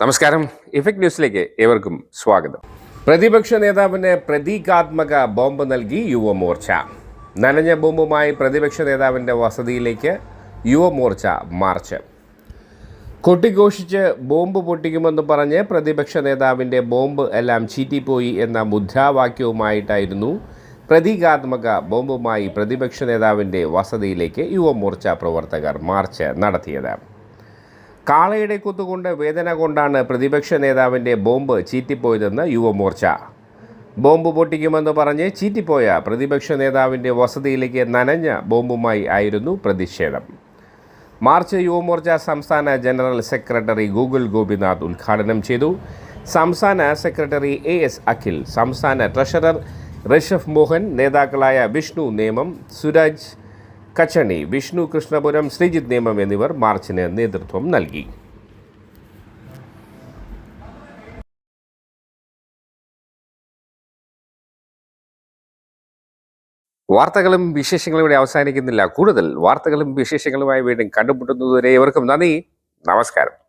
നമസ്കാരം. ഇഫക്ട് ന്യൂസിലേക്ക് ഏവർക്കും സ്വാഗതം. പ്രതിപക്ഷ നേതാവിന് പ്രതീകാത്മക ബോംബ് നൽകി യുവമോർച്ച. നനഞ്ഞ ബോംബുമായി പ്രതിപക്ഷ നേതാവിന്റെ വസതിയിലേക്ക് യുവമോർച്ച മാർച്ച്. കൊട്ടിഘോഷിച്ച് ബോംബ് പൊട്ടിക്കുമെന്ന് പറഞ്ഞ് പ്രതിപക്ഷ നേതാവിന്റെ ബോംബ് എല്ലാം ചീറ്റിപ്പോയി എന്ന മുദ്രാവാക്യവുമായിട്ടായിരുന്നു പ്രതീകാത്മക ബോംബുമായി പ്രതിപക്ഷ നേതാവിന്റെ വസതിയിലേക്ക് യുവമോർച്ച പ്രവർത്തകർ മാർച്ച് നടത്തിയത്. കാളയുടെ കുത്തുകൊണ്ട് വേദന കൊണ്ടാണ് പ്രതിപക്ഷ നേതാവിന്റെ ബോംബ് ചീറ്റിപ്പോയതെന്ന് യുവമോർച്ച. ബോംബ് പൊട്ടിക്കുമെന്ന് പറഞ്ഞ് ചീറ്റിപ്പോയ പ്രതിപക്ഷ നേതാവിന്റെ വസതിയിലേക്ക് നനഞ്ഞ ബോംബുമായി ആയിരുന്നു പ്രതിഷേധം. മാർച്ച് യുവമോർച്ച സംസ്ഥാന ജനറൽ സെക്രട്ടറി ഗൂഗിൾ ഗോപിനാഥ് ഉദ്ഘാടനം ചെയ്തു. സംസ്ഥാന സെക്രട്ടറി എ എസ് അഖിൽ സംസ്ഥാന ട്രഷറർ ഋഷഭ് മോഹൻ നേതാക്കളായ വിഷ്ണു നേമം സുരാജ് കച്ചണി വിഷ്ണു കൃഷ്ണപുരം ശ്രീജിത് നിയമം എന്നിവർ മാർച്ചിന് നേതൃത്വം നൽകി. വാർത്തകളും വിശേഷങ്ങളും ഇവിടെ അവസാനിക്കുന്നില്ല. കൂടുതൽ വാർത്തകളും വിശേഷങ്ങളുമായി വീണ്ടും കണ്ടുമുട്ടുന്നതുവരെ ഇവർക്കും നന്ദി. നമസ്കാരം.